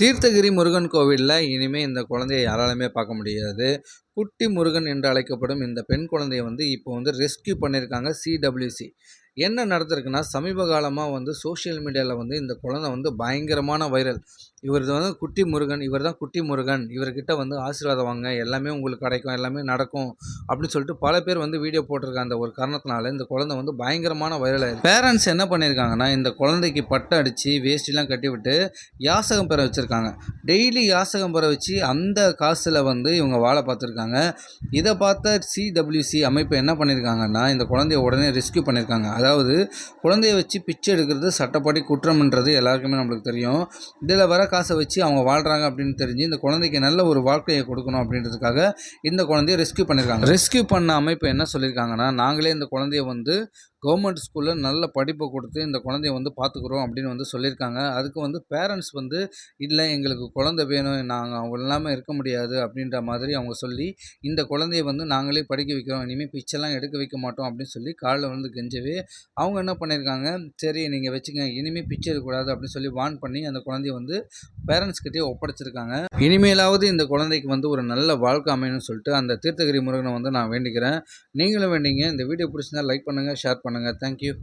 தீர்த்தகிரி முருகன் கோவிலில் இனிமேல் இந்த குழந்தைய யாராலுமே பார்க்க முடியாது. குட்டி முருகன் என்று அழைக்கப்படும் இந்த பெண் குழந்தைய வந்து இப்போ வந்து ரெஸ்க்யூ பண்ணியிருக்காங்க சிடபிள்யூசி என்ன நடந்திருக்குன்னா சமீப காலமாக வந்து சோஷியல் மீடியாவில் வந்து இந்த குழந்தை வந்து பயங்கரமான வைரல். இவர் வந்து குட்டி முருகன் இவர் தான் குட்டி முருகன். இவர்கிட்ட வந்து ஆசீர்வாதம் வாங்க எல்லாமே உங்களுக்கு கிடைக்கும். எல்லாமே நடக்கும் அப்படின்னு சொல்லிட்டு பல பேர் வந்து வீடியோ போட்டிருக்க அந்த ஒரு காரணத்தினால இந்த குழந்தை வந்து பயங்கரமான வைரல் ஆயிருக்கு பேரண்ட்ஸ் என்ன பண்ணியிருக்காங்கன்னா இந்த குழந்தைக்கு பட்டை அடித்து வேஷ்டிலாம் கட்டி விட்டு யாசகம் பெற வச்சுருக்காங்க. டெய்லி யாசகம் பெற வச்சு அந்த காசில் வந்து இவங்க வாழை பார்த்துருக்காங்க. இதை பார்த்த சிடபிள்யூசி அமைப்பு என்ன பண்ணியிருக்காங்கன்னா இந்த குழந்தைய உடனே ரெஸ்கியூ பண்ணியிருக்காங்க அதாவது குழந்தைய வச்சு பிச்சை எடுக்கிறது சட்டப்படி குற்றம்ன்றது எல்லாருக்குமே நம்மளுக்கு தெரியும். இதில் வர காசை வச்சு அவங்க வாழ்கிறாங்க அப்படின்னு தெரிஞ்சு இந்த குழந்தைக்கு நல்ல ஒரு வாழ்க்கையை கொடுக்கணும் அப்படின்றதுக்காக இந்த குழந்தைய ரெஸ்க்யூ பண்ணியிருக்காங்க ரெஸ்க்யூ பண்ண அமைப்பு என்ன சொல்லியிருக்காங்கன்னா நாங்களே இந்த குழந்தைய வந்து கவர்மெண்ட் ஸ்கூலில் நல்ல படிப்பை கொடுத்து இந்த குழந்தைய வந்து பார்த்துக்குறோம் அப்படின்னு வந்து சொல்லியிருக்காங்க. அதுக்கு வந்து பேரண்ட்ஸ் வந்து இல்லை எங்களுக்கு குழந்தை வேணும். நாங்கள் அவங்க இல்லாமல் இருக்க முடியாது. அப்படின்ற மாதிரி அவங்க சொல்லி இந்த குழந்தைய வந்து நாங்களே படிக்க வைக்கிறோம். இனிமேல் பிச்சைலாம் எடுக்க வைக்க மாட்டோம் அப்படின்னு சொல்லி காலில் வந்து கெஞ்சவே அவங்க என்ன பண்ணியிருக்காங்க? சரி நீங்கள் வச்சுங்க இனிமேல் பிச்சை எடுக்கக்கூடாது. அப்படின்னு சொல்லி வார்ன் பண்ணி அந்த குழந்தைய வந்து பேரண்ட்ஸ்கிட்டே ஒப்படைச்சிருக்காங்க. இனிமேலாவது இந்த குழந்தைக்கு வந்து ஒரு நல்ல வாழ்க்கை அமையணும்னு சொல்லிட்டு அந்த தீர்த்தகிரி முருகனை வந்து நான் வேண்டிக்கிறேன். நீங்களும் வேண்டிங்க. இந்த வீடியோ பிடிச்சிருந்தா லைக் பண்ணுங்கள் ஷேர் பண்ணுங்கள் தேங்க்யூ